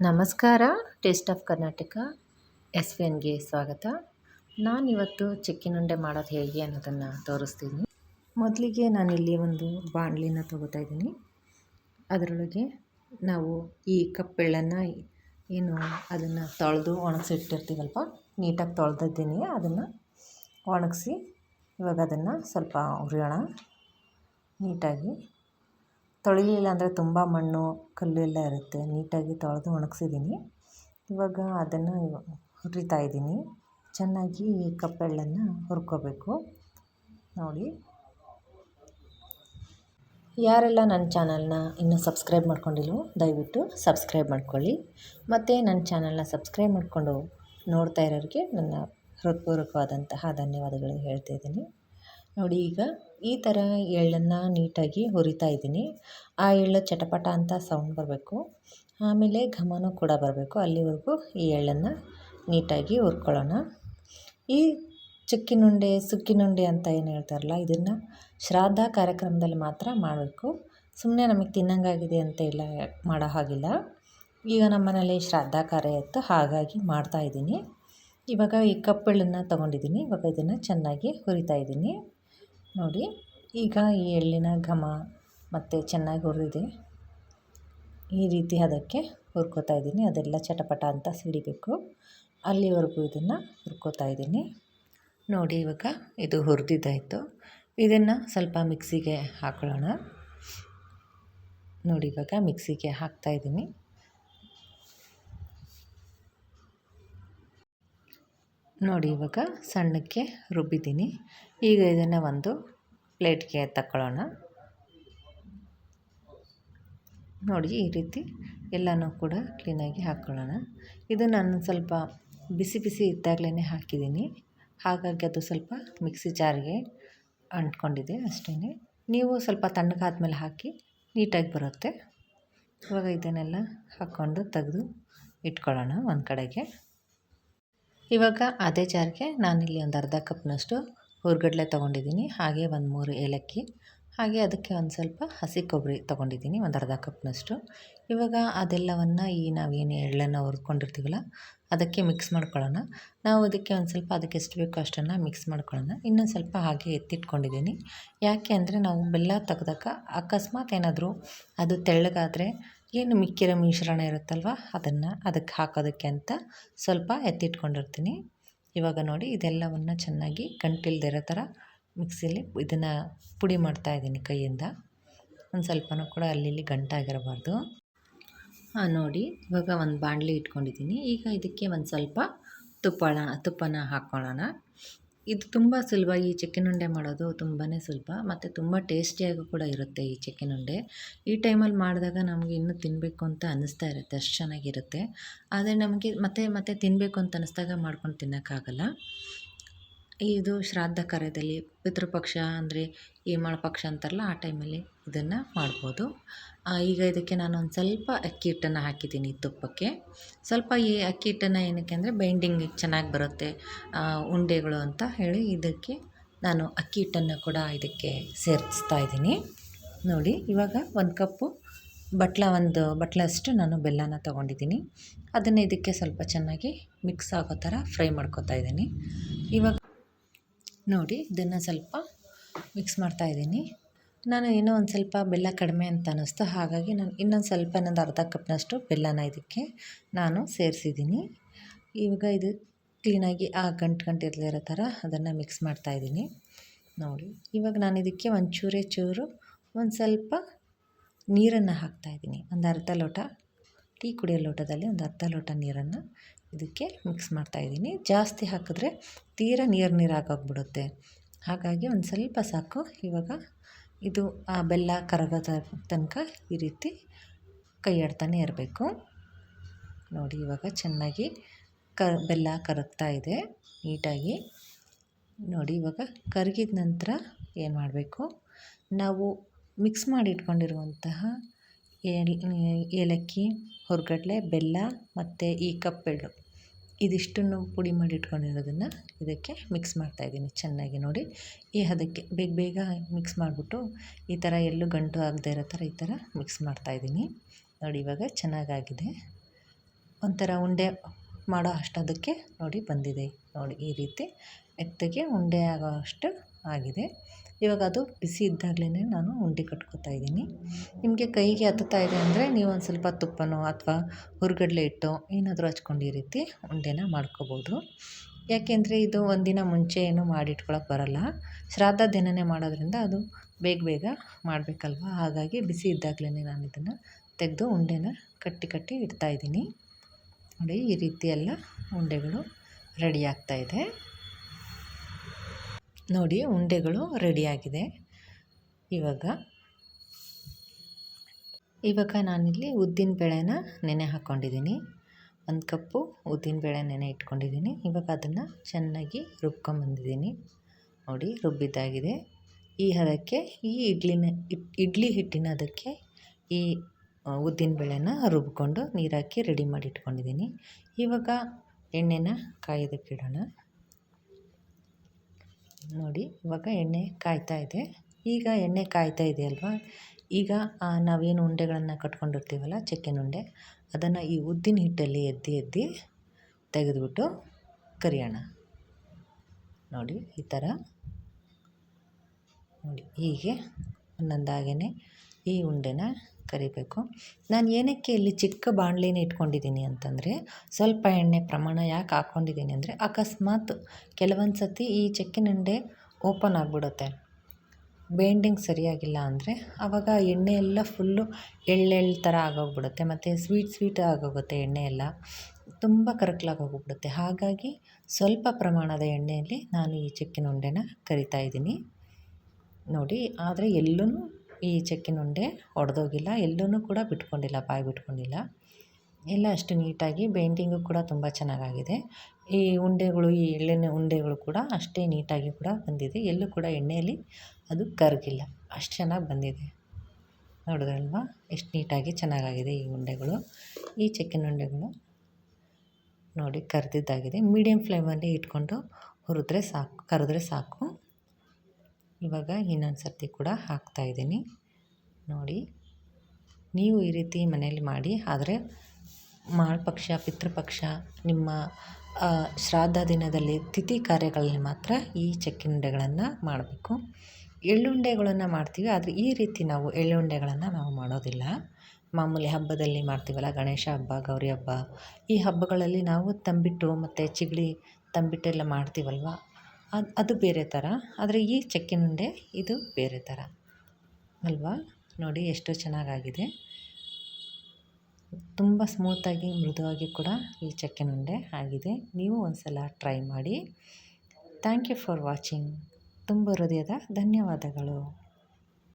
ನಮಸ್ಕಾರ, taste of Karnataka S V ಎನ್ಗೆ ಸ್ವಾಗತ. ನಾನಿವತ್ತು ಚಿಕ್ಕಿನುಂಡೆ ಮಾಡೋದು ಹೇಗೆ ಅನ್ನೋದನ್ನು ತೋರಿಸ್ತೀನಿ. ಮೊದಲಿಗೆ ನಾನಿಲ್ಲಿ ಒಂದು ಬಾಣಲಿನ ತೊಗೋತಾ ಇದ್ದೀನಿ. ಅದರೊಳಗೆ ನಾವು ಈ ಕಪ್ಪೆಳ್ಳನ್ನು ಏನು ಅದನ್ನು ತೊಳೆದು ಒಣಗಿಸಿಟ್ಟಿರ್ತೀವಲ್ಪ ನೀಟಾಗಿ ತೊಳೆದಿದ್ದೀನಿ. ಅದನ್ನು ಒಣಗಿಸಿ ಇವಾಗ ಅದನ್ನು ಸ್ವಲ್ಪ ಉರಿಯೋಣ ನೀಟಾಗಿ ತೊಳಿಲಿಲ್ಲ ಅಂದರೆ ತುಂಬ ಮಣ್ಣು, ಕಲ್ಲು ಎಲ್ಲ ಇರುತ್ತೆ. ನೀಟಾಗಿ ತೊಳೆದು ಒಣಗಿಸಿದ್ದೀನಿ ಇವಾಗ ಅದನ್ನು ಹುರಿತಾ ಇದ್ದೀನಿ. ಚೆನ್ನಾಗಿ ಕಪ್ಪೆಳ್ಳನ್ನು ಹುರ್ಕೋಬೇಕು. ನೋಡಿ. ಯಾರೆಲ್ಲ ನನ್ನ ಚಾನಲ್ನ ಇನ್ನೂ ಸಬ್ಸ್ಕ್ರೈಬ್ ಮಾಡ್ಕೊಂಡಿಲ್ವೋ, ದಯವಿಟ್ಟು ಸಬ್ಸ್ಕ್ರೈಬ್ ಮಾಡ್ಕೊಳ್ಳಿ. ಮತ್ತು ನನ್ನ ಚಾನಲ್ನ ಸಬ್ಸ್ಕ್ರೈಬ್ ಮಾಡಿಕೊಂಡು ನೋಡ್ತಾ ಇರೋರಿಗೆ ನನ್ನ ಹೃತ್ಪೂರ್ವಕವಾದಂತಹ ಧನ್ಯವಾದಗಳು ಹೇಳ್ತಾ ಇದ್ದೀನಿ. ನೋಡಿ ಈಗ ಈ ಥರ ಎಳ್ಳನ್ನು ನೀಟಾಗಿ ಹುರಿತಾ ಇದ್ದೀನಿ. ಆ ಎಳ್ಳು ಚಟಪಟ ಅಂತ ಸೌಂಡ್ ಬರಬೇಕು. ಆಮೇಲೆ ಘಮನೂ ಕೂಡ ಬರಬೇಕು. ಅಲ್ಲಿವರೆಗೂ ಈ ಎಳ್ಳನ್ನು ನೀಟಾಗಿ ಹುರ್ಕೊಳ್ಳೋಣ. ಈ ಚುಕ್ಕಿನುಂಡೆ, ಸುಕ್ಕಿನುಂಡೆ ಅಂತ ಏನು ಹೇಳ್ತಾರಲ್ಲ, ಇದನ್ನು ಶ್ರಾದ್ದ ಕಾರ್ಯಕ್ರಮದಲ್ಲಿ ಮಾತ್ರ ಮಾಡಬೇಕು. ಸುಮ್ಮನೆ ನಮಗೆ ತಿನ್ನಂಗಾಗಿದೆ ಅಂತ ಇಲ್ಲ ಮಾಡೋ ಹಾಗಿಲ್ಲ. ಈಗ ನಮ್ಮ ಮನೇಲಿ ಶ್ರಾದ್ದ ಕಾರ್ಯ ಇತ್ತು, ಹಾಗಾಗಿ ಮಾಡ್ತಾಯಿದ್ದೀನಿ ಇವಾಗ ಈ ಕಪ್ಪೆಳ್ಳನ್ನು ತೊಗೊಂಡಿದ್ದೀನಿ. ಇವಾಗ ಇದನ್ನು ಚೆನ್ನಾಗಿ ಹುರಿತಾ ಇದ್ದೀನಿ. ನೋಡಿ, ಈಗ ಈ ಎಳ್ಳಿನ ಘಮ ಮತ್ತು ಚೆನ್ನಾಗಿ ಹುರಿದಿದೆ ಈ ರೀತಿ ಅದಕ್ಕೆ ಹುರ್ಕೋತಾ ಇದ್ದೀನಿ. ಅದೆಲ್ಲ ಚಟಪಟ ಅಂತ ಸಿಡಿಬೇಕು. ಅಲ್ಲಿವರೆಗೂ ಇದನ್ನು ಹುರ್ಕೋತಾ ಇದ್ದೀನಿ. ನೋಡಿ, ಇವಾಗ ಇದು ಹುರಿದಿದ್ದಾಯಿತು. ಇದನ್ನು ಸ್ವಲ್ಪ ಮಿಕ್ಸಿಗೆ ಹಾಕೊಳ್ಳೋಣ. ನೋಡಿ, ಇವಾಗ ಮಿಕ್ಸಿಗೆ ಹಾಕ್ತಾಯಿದ್ದೀನಿ ನೋಡಿ ಇವಾಗ ಸಣ್ಣಕ್ಕೆ ರುಬ್ಬಿದ್ದೀನಿ. ಈಗ ಇದನ್ನು ಒಂದು ಪ್ಲೇಟ್ಗೆ ತಕ್ಕೊಳ್ಳೋಣ. ನೋಡಿ ಈ ರೀತಿ ಎಲ್ಲನೂ ಕೂಡ ಕ್ಲೀನಾಗಿ ಹಾಕ್ಕೊಳ್ಳೋಣ ಇದು ನಾನು ಸ್ವಲ್ಪ ಬಿಸಿ ಬಿಸಿ ಇದ್ದಾಗಲೇ ಹಾಕಿದ್ದೀನಿ. ಹಾಗಾಗಿ ಅದು ಸ್ವಲ್ಪ ಮಿಕ್ಸಿ ಜಾರಿಗೆ ಅಂಟ್ಕೊಂಡಿದೆ ಅಷ್ಟೇ ನೀವು ಸ್ವಲ್ಪ ತಣ್ಣಗಾದ್ಮೇಲೆ ಹಾಕಿ ನೀಟಾಗಿ ಬರುತ್ತೆ. ಇವಾಗ ಇದನ್ನೆಲ್ಲ ಹಾಕ್ಕೊಂಡು ತೆಗೆದು ಇಟ್ಕೊಳ್ಳೋಣ ಒಂದು ಕಡೆಗೆ. ಇವಾಗ ಅದೇ ಜಾರಿಗೆ ನಾನಿಲ್ಲಿ ಒಂದು ಅರ್ಧ ಕಪ್ನಷ್ಟು ಹುರ್ಗಡ್ಲೆ ತೊಗೊಂಡಿದ್ದೀನಿ, ಹಾಗೆ ಒಂದು ಮೂರು ಏಲಕ್ಕಿ, ಹಾಗೆ ಅದಕ್ಕೆ ಒಂದು ಸ್ವಲ್ಪ ಹಸಿ ಕೊಬ್ಬರಿ ತೊಗೊಂಡಿದ್ದೀನಿ, ಒಂದು ಅರ್ಧ ಕಪ್ನಷ್ಟು. ಇವಾಗ ಅದೆಲ್ಲವನ್ನು ಈ ನಾವೇನು ಎಳ್ಳನ್ನು ಹುರ್ಕೊಂಡಿರ್ತೀವಲ್ಲ, ಅದಕ್ಕೆ ಮಿಕ್ಸ್ ಮಾಡ್ಕೊಳ್ಳೋಣ. ನಾವು ಅದಕ್ಕೆ ಒಂದು ಸ್ವಲ್ಪ ಅದಕ್ಕೆ ಎಷ್ಟು ಬೇಕೋ ಅಷ್ಟನ್ನು ಮಿಕ್ಸ್ ಮಾಡ್ಕೊಳ್ಳೋಣ. ಇನ್ನೊಂದು ಸ್ವಲ್ಪ ಹಾಗೆ ಎತ್ತಿಟ್ಕೊಂಡಿದ್ದೀನಿ. ಯಾಕೆ ಅಂದರೆ ನಾವು ಬೆಲ್ಲ ತೆಗ್ದಾಗ ಅಕಸ್ಮಾತ್ ಏನಾದರೂ ಅದು ತೆಳ್ಳಗಾದರೆ ಏನು ಮಿಕ್ಕಿರೋ ಮಿಶ್ರಣ ಇರುತ್ತಲ್ವ? ಅದನ್ನು ಅದಕ್ಕೆ ಹಾಕೋದಕ್ಕೆ ಅಂತ ಸ್ವಲ್ಪ ಎತ್ತಿಟ್ಕೊಂಡಿರ್ತೀನಿ. ಇವಾಗ ನೋಡಿ ಇದೆಲ್ಲವನ್ನು ಚೆನ್ನಾಗಿ ಗಂಟಿಲ್ದಿರೋ ಥರ ಮಿಕ್ಸಿಲಿ ಇದನ್ನು ಪುಡಿ ಮಾಡ್ತಾಯಿದ್ದೀನಿ ಕೈಯಿಂದ. ಒಂದು ಸ್ವಲ್ಪನೂ ಕೂಡ ಅಲ್ಲಿ ಇಲ್ಲಿ ಗಂಟಾಗಿರಬಾರ್ದು ನೋಡಿ ಇವಾಗ ಒಂದು ಬಾಣಲಿ ಇಟ್ಕೊಂಡಿದ್ದೀನಿ. ಈಗ ಇದಕ್ಕೆ ಒಂದು ಸ್ವಲ್ಪ ತುಪ್ಪಳ ತುಪ್ಪನ ಹಾಕ್ಕೊಳ್ಳೋಣ ಇದು ತುಂಬ ಸುಲಭ, ಈ ಉಂಡೆ ಮಾಡೋದು ತುಂಬಾ ಸುಲಭ, ಮತ್ತು ತುಂಬ ಟೇಸ್ಟಿಯಾಗೂ ಕೂಡ ಇರುತ್ತೆ ಈ ಉಂಡೆ ಈ ಟೈಮಲ್ಲಿ ಮಾಡಿದಾಗ ನಮಗೆ ಇನ್ನೂ ತಿನ್ನಬೇಕು ಅಂತ ಅನ್ನಿಸ್ತಾ ಇರುತ್ತೆ, ಅಷ್ಟು ಚೆನ್ನಾಗಿರುತ್ತೆ. ಆದರೆ ನಮಗೆ ಮತ್ತೆ ಮತ್ತೆ ತಿನ್ನಬೇಕು ಅಂತ ಅನ್ನಿಸ್ದಾಗ ಮಾಡ್ಕೊಂಡು ತಿನ್ನೋಕ್ಕಾಗಲ್ಲ. ಇದು ಶ್ರಾದ್ದ ಕಾರ್ಯದಲ್ಲಿ ಪಿತೃಪಕ್ಷ ಅಂದರೆ ಈ ಪಕ್ಷ ಅಂತಾರಲ್ಲ, ಆ ಟೈಮಲ್ಲಿ ಇದನ್ನು ಮಾಡ್ಬೋದು. ಈಗ ಇದಕ್ಕೆ ನಾನು ಒಂದು ಸ್ವಲ್ಪ ಅಕ್ಕಿ ಹಿಟ್ಟನ್ನು ಹಾಕಿದ್ದೀನಿ ತುಪ್ಪಕ್ಕೆ. ಸ್ವಲ್ಪ ಈ ಅಕ್ಕಿ ಹಿಟ್ಟನ್ನು ಏನಕ್ಕೆ ಅಂದರೆ ಬೈಂಡಿಂಗಿಗೆ ಚೆನ್ನಾಗಿ ಬರುತ್ತೆ ಉಂಡೆಗಳು ಅಂತ ಹೇಳಿ ಇದಕ್ಕೆ ನಾನು ಅಕ್ಕಿ ಹಿಟ್ಟನ್ನು ಕೂಡ ಇದಕ್ಕೆ ಸೇರಿಸ್ತಾ ಇದ್ದೀನಿ. ನೋಡಿ, ಇವಾಗ ಒಂದು ಕಪ್ಪು ಬಟ್ಲ, ಒಂದು ಬಟ್ಲಷ್ಟು ನಾನು ಬೆಲ್ಲನ ತೊಗೊಂಡಿದ್ದೀನಿ. ಅದನ್ನು ಇದಕ್ಕೆ ಸ್ವಲ್ಪ ಚೆನ್ನಾಗಿ ಮಿಕ್ಸ್ ಆಗೋ ಥರ ಫ್ರೈ ಮಾಡ್ಕೊತಾ ಇದ್ದೀನಿ. ಇವಾಗ ನೋಡಿ ಇದನ್ನು ಸ್ವಲ್ಪ ಮಿಕ್ಸ್ ಮಾಡ್ತಾಯಿದ್ದೀನಿ ನಾನು ಇನ್ನೂ ಒಂದು ಸ್ವಲ್ಪ ಬೆಲ್ಲ ಕಡಿಮೆ ಅಂತ ಅನ್ನಿಸ್ತು. ಹಾಗಾಗಿ ನಾನು ಇನ್ನೊಂದು ಸ್ವಲ್ಪ ಇನ್ನೊಂದು ಅರ್ಧ ಕಪ್ನಷ್ಟು ಬೆಲ್ಲನ ಇದಕ್ಕೆ ನಾನು ಸೇರಿಸಿದ್ದೀನಿ. ಇವಾಗ ಇದು ಕ್ಲೀನಾಗಿ ಆ ಗಂಟು ಗಂಟು ಇರಲಿರೋ ಥರ ಅದನ್ನು ಮಿಕ್ಸ್ ಮಾಡ್ತಾಯಿದ್ದೀನಿ ನೋಡಿ, ಇವಾಗ ನಾನು ಇದಕ್ಕೆ ಒಂದು ಚೂರೇ ಚೂರು ಒಂದು ಸ್ವಲ್ಪ ನೀರನ್ನು ಹಾಕ್ತಾಯಿದ್ದೀನಿ ಒಂದು ಅರ್ಧ ಲೋಟ ಟೀ ಕುಡಿಯೋ ಲೋಟದಲ್ಲಿ ಒಂದು ಅರ್ಧ ಲೋಟ ನೀರನ್ನು ಇದಕ್ಕೆ ಮಿಕ್ಸ್ ಮಾಡ್ತಾಯಿದ್ದೀನಿ ಜಾಸ್ತಿ ಹಾಕಿದ್ರೆ ತೀರಾ ನೀರು ನೀರಾಗೋಗ್ಬಿಡುತ್ತೆ. ಹಾಗಾಗಿ ಒಂದು ಸ್ವಲ್ಪ ಸಾಕು. ಇವಾಗ ಇದು ಆ ಬೆಲ್ಲ ಕರಗೋದ ತನಕ ಈ ರೀತಿ ಕೈಯಾಡ್ತಾನೆ ಇರಬೇಕು. ನೋಡಿ, ಇವಾಗ ಚೆನ್ನಾಗಿ ಕ, ಬೆಲ್ಲ ಕರಗ್ತಾ ಇದೆ ನೀಟಾಗಿ. ನೋಡಿ, ಇವಾಗ ಕರಗಿದ ನಂತರ ಏನು ಮಾಡಬೇಕು? ನಾವು ಮಿಕ್ಸ್ ಮಾಡಿ ಇಟ್ಕೊಂಡಿರುವಂತಹ ಏಲಕ್ಕಿ, ಹುರ್ಗಡಲೆ, ಬೆಲ್ಲ ಮತ್ತು ಈ ಕಪ್ಪೆಳ್ಳು. ಇದಿಷ್ಟನ್ನು ಪುಡಿ ಮಾಡಿ ಇಟ್ಕೊಂಡಿರೋದನ್ನು ಇದಕ್ಕೆ ಮಿಕ್ಸ್ ಮಾಡ್ತಾಯಿದ್ದೀನಿ ಚೆನ್ನಾಗಿ ನೋಡಿ. ಈ ಹದಕ್ಕೆ ಬೇಗ ಬೇಗ ಮಿಕ್ಸ್ ಮಾಡಿಬಿಟ್ಟು ಈ ಥರ ಎಲ್ಲೂ ಗಂಟು ಆಗದೆ ಇರೋ ಥರ ಈ ಥರ ಮಿಕ್ಸ್ ಮಾಡ್ತಾಯಿದ್ದೀನಿ ನೋಡಿ ಇವಾಗ ಚೆನ್ನಾಗಾಗಿದೆ. ಒಂಥರ ಉಂಡೆ ಮಾಡೋ ಅಷ್ಟದಕ್ಕೆ ನೋಡಿ ಬಂದಿದೆ. ನೋಡಿ ಈ ರೀತಿ ಮೆತ್ತಗೆ ಉಂಡೆ ಆಗೋ ಅಷ್ಟು ಆಗಿದೆ. ಇವಾಗ ಅದು ಬಿಸಿ ಇದ್ದಾಗಲೇ ನಾನು ಉಂಡೆ ಕಟ್ಕೋತಾ ಇದ್ದೀನಿ. ನಿಮಗೆ ಕೈಗೆ ಹತ್ತುತ್ತಾ ಇದೆ ಅಂದರೆ ನೀವು ಒಂದು ಸ್ವಲ್ಪ ತುಪ್ಪನೋ ಅಥವಾ ಹುರ್ಗಡಲೆ ಹಿಟ್ಟೋ ಏನಾದರೂ ಹಚ್ಕೊಂಡು ಈ ರೀತಿ ಉಂಡೆನ ಮಾಡ್ಕೋಬೋದು. ಯಾಕೆಂದರೆ ಇದು ಒಂದಿನ ಮುಂಚೆ ಏನು ಮಾಡಿಟ್ಕೊಳಕ್ಕೆ ಬರಲ್ಲ. ಶ್ರಾದ್ದ ದಿನವೇ ಮಾಡೋದ್ರಿಂದ ಅದು ಬೇಗ ಬೇಗ ಮಾಡಬೇಕಲ್ವ? ಹಾಗಾಗಿ ಬಿಸಿ ಇದ್ದಾಗಲೇ ನಾನು ಇದನ್ನು ತೆಗೆದು ಉಂಡೆನ ಕಟ್ಟಿ ಕಟ್ಟಿ ಇಡ್ತಾಯಿದ್ದೀನಿ ನೋಡಿ ಈ ರೀತಿ ಎಲ್ಲ ಉಂಡೆಗಳು ರೆಡಿ ಆಗ್ತಾಯಿದೆ ನೋಡಿ ಉಂಡೆಗಳು ರೆಡಿಯಾಗಿದೆ ಇವಾಗ ಇವಾಗ ನಾನಿಲ್ಲಿ ಉದ್ದಿನ ಬೇಳೆನ ನೆನೆ ಹಾಕ್ಕೊಂಡಿದ್ದೀನಿ ಒಂದು ಕಪ್ಪು ಉದ್ದಿನ ಬೇಳೆ ನೆನೆ ಇಟ್ಕೊಂಡಿದ್ದೀನಿ. ಇವಾಗ ಅದನ್ನು ಚೆನ್ನಾಗಿ ರುಬ್ಕೊಂಬಂದಿದ್ದೀನಿ ನೋಡಿ ರುಬ್ಬಿದ್ದಾಗಿದೆ. ಈ ಹದಕ್ಕೆ, ಈ ಇಡ್ಲಿನ, ಇಡ್ಲಿ ಹಿಟ್ಟಿನ ಅದಕ್ಕೆ ಈ ಉದ್ದಿನ ಬೇಳೆನ ರುಬ್ಕೊಂಡು ನೀರಾಕಿ ರೆಡಿ ಮಾಡಿ ಇಟ್ಕೊಂಡಿದ್ದೀನಿ. ಇವಾಗ ಎಣ್ಣೆನ ಕಾಯೋದಕ್ಕಿಡೋಣ. ನೋಡಿ, ಇವಾಗ ಎಣ್ಣೆ ಕಾಯ್ತಾ ಇದೆ. ಈಗ ಎಣ್ಣೆ ಕಾಯ್ತಾ ಇದೆ ಅಲ್ವಾ ಈಗ ನಾವೇನು ಉಂಡೆಗಳನ್ನು ಕಟ್ಕೊಂಡಿರ್ತೀವಲ್ಲ, ಚಕ್ಕೆನ ಉಂಡೆ, ಅದನ್ನು ಈ ಉದ್ದಿನ ಹಿಟ್ಟಲ್ಲಿ ಎದ್ದಿ ಎದ್ದಿ ತೆಗೆದುಬಿಟ್ಟು ಕರಿಯೋಣ. ನೋಡಿ, ಈ ಥರ. ನೋಡಿ, ಹೀಗೆ ಒಂದೊಂದಾಗೇ ಈ ಉಂಡೆನ ಕರಿಬೇಕು. ನಾನು ಏನಕ್ಕೆ ಇಲ್ಲಿ ಚಿಕ್ಕ ಬಾಣಲಿನ ಇಟ್ಕೊಂಡಿದ್ದೀನಿ ಅಂತಂದರೆ, ಸ್ವಲ್ಪ ಎಣ್ಣೆ ಪ್ರಮಾಣ ಯಾಕೆ ಹಾಕ್ಕೊಂಡಿದ್ದೀನಿ ಅಂದರೆ, ಅಕಸ್ಮಾತ್ ಕೆಲವೊಂದು ಸತಿ ಈ ಚೆಕ್ಕಿನ ಉಂಡೆ ಓಪನ್ ಆಗಿಬಿಡುತ್ತೆ. ಬೇಂಡಿಂಗ್ ಸರಿಯಾಗಿಲ್ಲ ಅಂದರೆ ಆವಾಗ ಎಣ್ಣೆ ಎಲ್ಲ ಫುಲ್ಲು ಎಳ್ಳೆಳ್ಳು ಥರ ಆಗೋಗ್ಬಿಡುತ್ತೆ, ಮತ್ತು ಸ್ವೀಟ್ ಸ್ವೀಟ್ ಆಗೋಗುತ್ತೆ ಎಣ್ಣೆ ಎಲ್ಲ. ತುಂಬ ಕರಕಲಾಗಿ ಹೋಗ್ಬಿಡುತ್ತೆ. ಹಾಗಾಗಿ ಸ್ವಲ್ಪ ಪ್ರಮಾಣದ ಎಣ್ಣೆಯಲ್ಲಿ ನಾನು ಈ ಚೆಕ್ಕಿನ ಉಂಡೆನ ಕರಿತಾ ಇದ್ದೀನಿ. ನೋಡಿ, ಆದರೆ ಎಲ್ಲೂ ಈ ಚೆಕ್ಕಿನ ಉಂಡೆ ಒಡೆದೋಗಿಲ್ಲ ಎಲ್ಲೂ ಕೂಡ ಬಿಟ್ಕೊಂಡಿಲ್ಲ, ಬಾಯಿ ಬಿಟ್ಕೊಂಡಿಲ್ಲ. ಎಲ್ಲ ಅಷ್ಟು ನೀಟಾಗಿ ಬೈಂಡಿಂಗು ಕೂಡ ತುಂಬ ಚೆನ್ನಾಗಾಗಿದೆ. ಈ ಉಂಡೆಗಳು, ಈ ಎಳ್ಳಿನ ಉಂಡೆಗಳು ಕೂಡ ಅಷ್ಟೇ ನೀಟಾಗಿ ಕೂಡ ಬಂದಿದೆ. ಎಲ್ಲೂ ಕೂಡ ಎಣ್ಣೆಯಲ್ಲಿ ಅದು ಕರಗಿಲ್ಲ. ಅಷ್ಟು ಚೆನ್ನಾಗಿ ಬಂದಿದೆ. ನೋಡಿದ್ರಲ್ವಾ? ಎಷ್ಟು ನೀಟಾಗಿ ಚೆನ್ನಾಗಾಗಿದೆ ಈ ಉಂಡೆಗಳು. ಈ ಚೆಕ್ಕಿನ ಉಂಡೆಗಳು ನೋಡಿ ಕರೆದಿದ್ದಾಗಿದೆ. ಮೀಡಿಯಮ್ ಫ್ಲೇಮಲ್ಲಿ ಇಟ್ಕೊಂಡು ಹುರಿದ್ರೆ ಸಾಕು, ಕರೆದ್ರೆ ಸಾಕು. ಇವಾಗ ಇನ್ನೊಂದು ಸರ್ತಿ ಕೂಡ ಹಾಕ್ತಾಯಿದ್ದೀನಿ ನೋಡಿ, ನೀವು ಈ ರೀತಿ ಮನೇಲಿ ಮಾಡಿ, ಆದರೆ ಮಾಳಪಕ್ಷ ಪಿತೃಪಕ್ಷ, ನಿಮ್ಮ ಶ್ರಾದ್ದ ದಿನದಲ್ಲಿ ತಿಥಿ ಕಾರ್ಯಗಳಲ್ಲಿ ಮಾತ್ರ ಈ ಚಕ್ಕಿನುಂಡೆಗಳನ್ನು ಮಾಡಬೇಕು. ಎಳ್ಳುಂಡೆಗಳನ್ನು ಮಾಡ್ತೀವಿ, ಆದರೆ ಈ ರೀತಿ ನಾವು ಎಳ್ಳುಂಡೆಗಳನ್ನು ನಾವು ಮಾಡೋದಿಲ್ಲ. ಮಾಮೂಲಿ ಹಬ್ಬದಲ್ಲಿ ಮಾಡ್ತೀವಲ್ಲ, ಗಣೇಶ ಹಬ್ಬ, ಗೌರಿ ಹಬ್ಬ, ಈ ಹಬ್ಬಗಳಲ್ಲಿ ನಾವು ತಂಬಿಟ್ಟು ಮತ್ತು ಚಿಗಳಿ ತಂಬಿಟ್ಟೆಲ್ಲ ಮಾಡ್ತೀವಲ್ವ? ಅದು ಅದು ಬೇರೆ ಥರ. ಆದರೆ ಈ ಚಕ್ಕಿನುಂಡೆ ಇದು ಬೇರೆ ಥರ. ಅಲ್ವಾ? ನೋಡಿ ಎಷ್ಟು ಚೆನ್ನಾಗಾಗಿದೆ. ತುಂಬ ಸ್ಮೂತಾಗಿ ಮೃದುವಾಗಿ ಕೂಡ ಈ ಚಕ್ಕಿನುಂಡೆ ಆಗಿದೆ. ನೀವು ಒಂದು ಸಲ ಟ್ರೈ ಮಾಡಿ. ಥ್ಯಾಂಕ್ ಯು ಫಾರ್ ವಾಚಿಂಗ್ ತುಂಬ ಹೃದಯದ ಧನ್ಯವಾದಗಳು.